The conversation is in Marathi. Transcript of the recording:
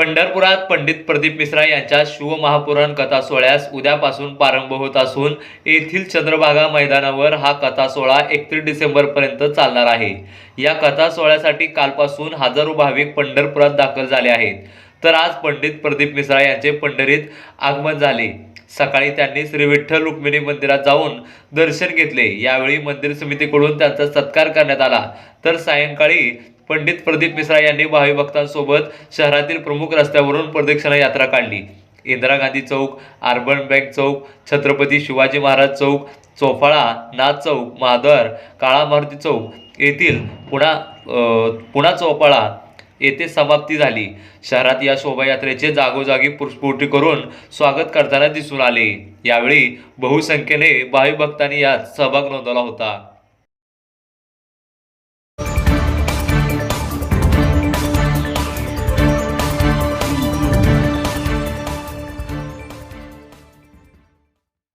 पंढरपुरात पंडित प्रदीप मिश्रा यांच्या शिवमहापुराण कथा सोहळ्यास उद्यापासून प्रारंभ होत असून येथील चंद्रभागा मैदानावर हा कथा सोहळा एकतीस डिसेंबरपर्यंत चालणार आहे. या कथा सोहळ्यासाठी कालपासून हजारो भाविक पंढरपुरात दाखल झाले आहेत. तर आज पंडित प्रदीप मिश्रा यांचे पंढरीत आगमन झाले. सकाळी त्यांनी श्री विठ्ठल रुक्मिणी मंदिरात जाऊन दर्शन घेतले. यावेळी मंदिर समितीकडून त्यांचा सत्कार करण्यात आला. तर सायंकाळी पंडित प्रदीप मिश्रा यांनी भाविभक्तांसोबत शहरातील प्रमुख रस्त्यावरून प्रदक्षिणा यात्रा काढली. इंदिरा गांधी चौक अर्बन बँक चौक छत्रपती शिवाजी महाराज चौक चोफाळा नाथ चौक महाद्वार काळा मारुती चौक येथील पुणा पुणा चौपाळा येथे समाप्ती झाली. शहरात या शोभायात्रेचे जागोजागी पुष्पोटी करून स्वागत करताना दिसून आले. यावेळी बहुसंख्येने भाविभक्तांनी यात सहभाग नोंदवला होता.